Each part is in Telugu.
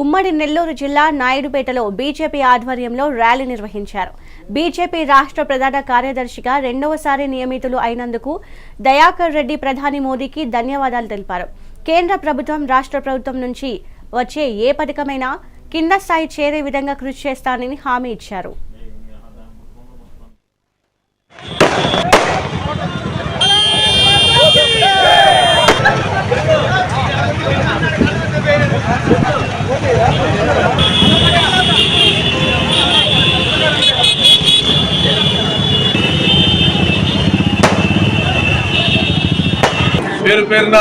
ఉమ్మడి నెల్లూరు జిల్లా నాయుడుపేటలో బీజేపీ ఆధ్వర్యంలో ర్యాలీ నిర్వహించారు. బీజేపీ రాష్ట్ర ప్రధాన కార్యదర్శిగా రెండవసారి నియమితులు అయినందుకు దయాకర్ రెడ్డి ప్రధాని మోదీకి ధన్యవాదాలు తెలిపారు. కేంద్ర ప్రభుత్వం రాష్ట్ర ప్రభుత్వం నుంచి వచ్చే ఏ పథకమైనా కింద స్థాయి చేరే విధంగా కృషి చేస్తానని హామీ ఇచ్చారు. పేరు పేరున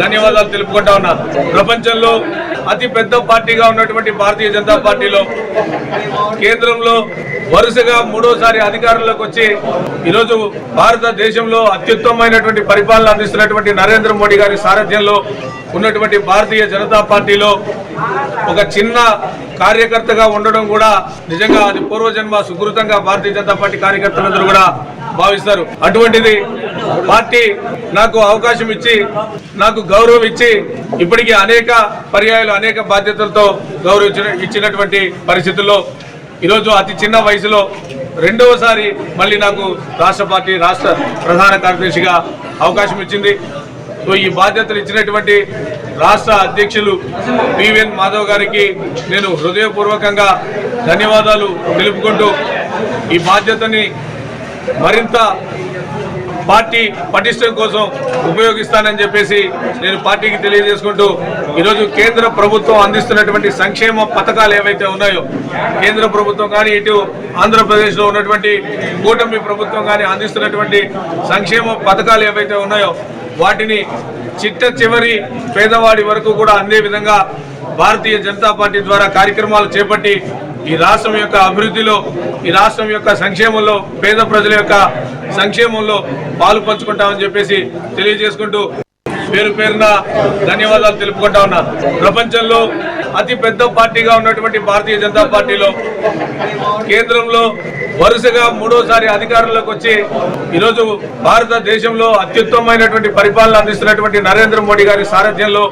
ధన్యవాదాలు తెలుపుకుంటా ఉన్నాను ప్రపంచంలో అతి పెద్ద పార్టీగా ఉన్నటువంటి భారతీయ జనతా పార్టీలో కేంద్రంలో వరుసగా మూడోసారి అధికారంలోకి వచ్చి ఈరోజు భారతదేశంలో అత్యుత్తమైనటువంటి పరిపాలన అందిస్తున్నటువంటి నరేంద్ర మోడీ గారి సారథ్యంలో ఉన్నటువంటి భారతీయ జనతా పార్టీలో ఒక చిన్న కార్యకర్తగా ఉండడం కూడా నిజంగా అది పూర్వజన్మ సుకృతంగా భారతీయ జనతా పార్టీ కార్యకర్తలందరూ కూడా భావిస్తారు. అటువంటిది పార్టీ నాకు అవకాశం ఇచ్చి నాకు గౌరవం ఇచ్చి ఇప్పటికీ అనేక పర్యాయాలు అనేక బాధ్యతలతో గౌరవించిన ఇచ్చినటువంటి పరిస్థితుల్లో ఈరోజు అతి చిన్న వయసులో రెండవసారి మళ్ళీ నాకు రాష్ట్ర పార్టీ రాష్ట్ర ప్రధాన కార్యదర్శిగా అవకాశం ఇచ్చింది. సో ఈ బాధ్యతలు ఇచ్చినటువంటి రాష్ట్ర అధ్యక్షులు పివిఎన్ మాధవ్ గారికి నేను హృదయపూర్వకంగా ధన్యవాదాలు తెలుపుకుంటూ ఈ బాధ్యతని మరింత పార్టీ పటిష్టం కోసం ఉపయోగిస్తానని చెప్పేసి నేను పార్టీకి తెలియజేసుకుంటూ ఈరోజు కేంద్ర ప్రభుత్వం అందిస్తున్నటువంటి సంక్షేమ పథకాలు ఏవైతే ఉన్నాయో కేంద్ర ప్రభుత్వం కానీ ఇటు ఆంధ్రప్రదేశ్లో ఉన్నటువంటి కూటమి ప్రభుత్వం కానీ అందిస్తున్నటువంటి సంక్షేమ పథకాలు ఏవైతే ఉన్నాయో వాటిని చిట్ట చివరి పేదవాడి వరకు కూడా అందే విధంగా భారతీయ జనతా పార్టీ ద్వారా కార్యక్రమాలు చేపట్టి ఈ రాష్ట్రం యొక్క అభివృద్ధిలో ఈ రాష్ట్రం యొక్క సంక్షేమంలో పేద ప్రజల యొక్క సంక్షేమంలో పాలు పంచుకుంటామని చెప్పేసి తెలియజేసుకుంటూ పేరు పేరున ధన్యవాదాలు తెలుపుకుంటా ఉన్నాను ప్రపంచంలో అతి పెద్ద పార్టీగా ఉన్నటువంటి భారతీయ జనతా పార్టీలో కేంద్రంలో వరుసగా మూడోసారి అధికారంలోకి వచ్చి ఈరోజు భారతదేశంలో అత్యుత్తమైనటువంటి పరిపాలన అందిస్తున్నటువంటి నరేంద్ర మోడీ గారి సారథ్యంలో